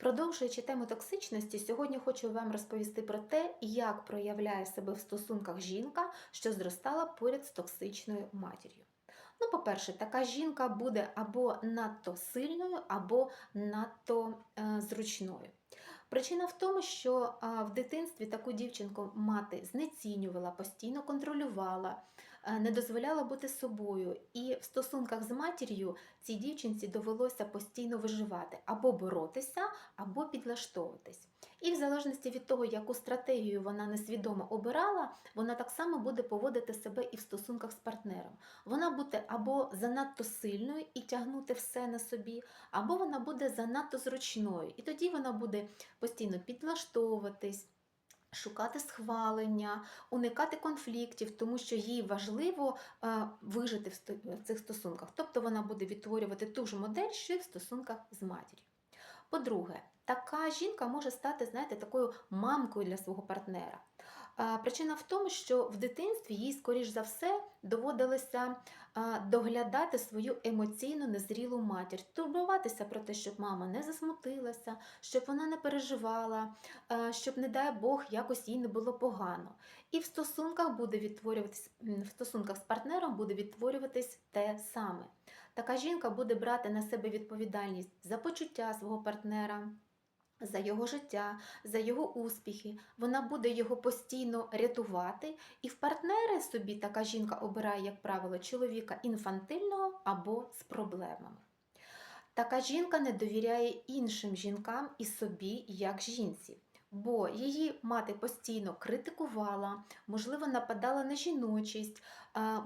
Продовжуючи тему токсичності, сьогодні хочу вам розповісти про те, як проявляє себе в стосунках жінка, що зростала поряд з токсичною матір'ю. Ну, по-перше, така жінка буде або надто сильною, або надто е, зручною. Причина в тому, що в дитинстві таку дівчинку мати знецінювала, постійно контролювала, е, не дозволяла бути собою. І в стосунках з матір'ю цій дівчинці довелося постійно виживати або боротися, або підлаштовуватись. І в залежності від того, яку стратегію вона несвідомо обирала, вона так само буде поводити себе і в стосунках з партнером. Вона буде або занадто сильною і тягнути все на собі, або вона буде занадто зручною. І тоді вона буде постійно підлаштовуватись. Шукати схвалення, уникати конфліктів, тому що їй важливо е, вижити в, цих стосунках. Тобто вона буде відтворювати ту ж модель, що й в стосунках з матір'ю. По-друге, така жінка може стати, знаєте, такою мамкою для свого партнера. Причина в тому, що в дитинстві їй, скоріш за все, доводилося доглядати свою емоційно незрілу матір, турбуватися про те, щоб мама не засмутилася, щоб вона не переживала, щоб, не дай Бог, якось їй не було погано. І в стосунках буде відтворюватись, в стосунках з партнером буде відтворюватись те саме. Така жінка буде брати на себе відповідальність за почуття свого партнера, за його життя, за його успіхи. Вона буде його постійно рятувати. І в партнери собі така жінка обирає, як правило, чоловіка інфантильного або з проблемами. Така жінка не довіряє іншим жінкам і собі як жінці. Бо її мати постійно критикувала, можливо, нападала на жіночість,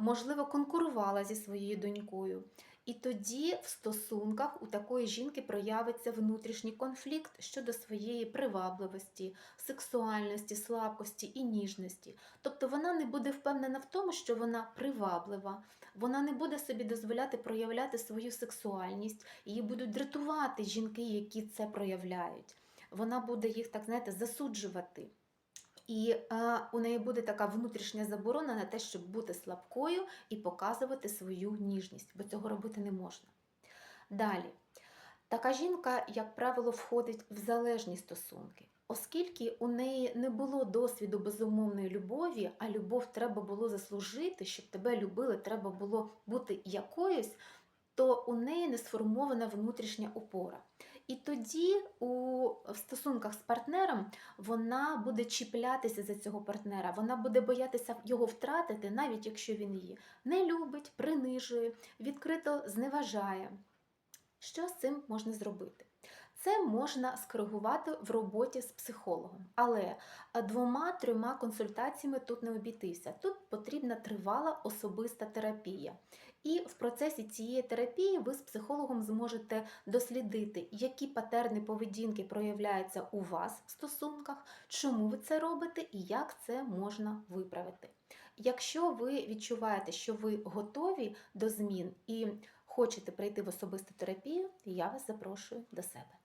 можливо, конкурувала зі своєю донькою. І тоді в стосунках у такої жінки проявиться внутрішній конфлікт щодо своєї привабливості, сексуальності, слабкості і ніжності. Тобто вона не буде впевнена в тому, що вона приваблива, вона не буде собі дозволяти проявляти свою сексуальність, її будуть дратувати жінки, які це проявляють. Вона буде їх, так знаєте, засуджувати. І е, у неї буде така внутрішня заборона на те, щоб бути слабкою і показувати свою ніжність, бо цього робити не можна. Далі, така жінка, як правило, входить в залежні стосунки, оскільки у неї не було досвіду безумовної любові, а любов треба було заслужити, щоб тебе любили, треба було бути якоюсь, то у неї не сформована внутрішня опора. І тоді у в стосунках з партнером вона буде чіплятися за цього партнера, вона буде боятися його втратити, навіть якщо він її не любить, принижує, відкрито зневажає. Що з цим можна зробити? Це можна скоригувати в роботі з психологом, але двома-трьома консультаціями тут не обійтися. Тут потрібна тривала особиста терапія. І в процесі цієї терапії ви з психологом зможете дослідити, які патерни поведінки проявляються у вас в стосунках, чому ви це робите і як це можна виправити. Якщо ви відчуваєте, що ви готові до змін і хочете прийти в особисту терапію, я вас запрошую до себе.